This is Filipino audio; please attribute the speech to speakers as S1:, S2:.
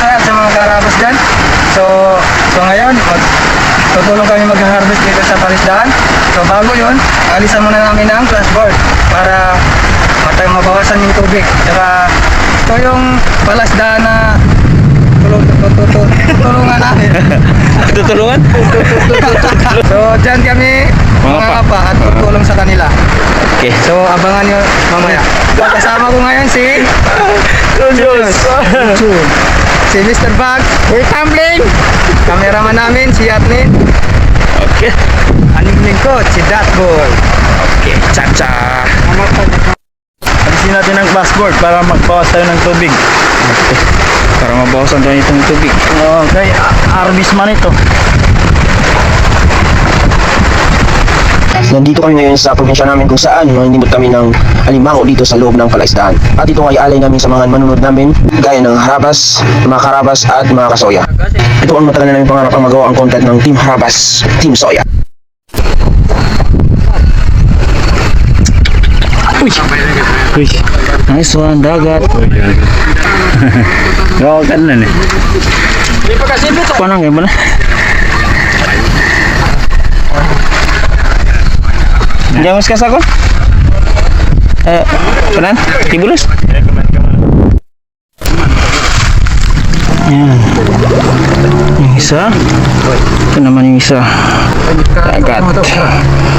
S1: at sa mga karabas dyan. So, so ngayon, mag, tutulong kami mag-harvest dito sa palisdaan. So bago yun, alisan muna namin ang flashboard para matay mabawasan yung tubig. Saka ito yung palasdaan na tulong, tutulungan tutulungan namin.
S2: Tutulungan?
S1: So dyan kami
S2: Mga
S1: mga
S2: pa-
S1: apa at tutulong sa kanila.
S2: Okay.
S1: So abangan nyo mamaya. Kasama ko ngayon si si Mr. Bag. We're tumbling. Kameraman namin si Yatnin.
S2: Okay.
S1: Aning lingkod si Datboy.
S2: Okay. Cha-cha. Alisin natin ang dashboard para magbawas tayo ng tubig. Okay. Para mabawasan tayo itong tubig. Okay. Arbis man ito.
S3: Nandito kami ngayon sa probinsya namin kung saan manginimot kami ng alimango dito sa loob ng palaisdaan. At ito ay alay namin sa mga manunod namin gaya ng harabas, mga karabas at mga kasoya. Ito ang matagal na namin pangarap ang magawa ang content ng Team Harabas, Team Soya.
S2: Uy. Nice one, dagat. Gawag ka na eh. Paano nga ba na? Diyan mas kasako? Eh, kanan? Tibulos? Yan. Yung isa. Ito naman yung isa. Dagat.
S1: Yan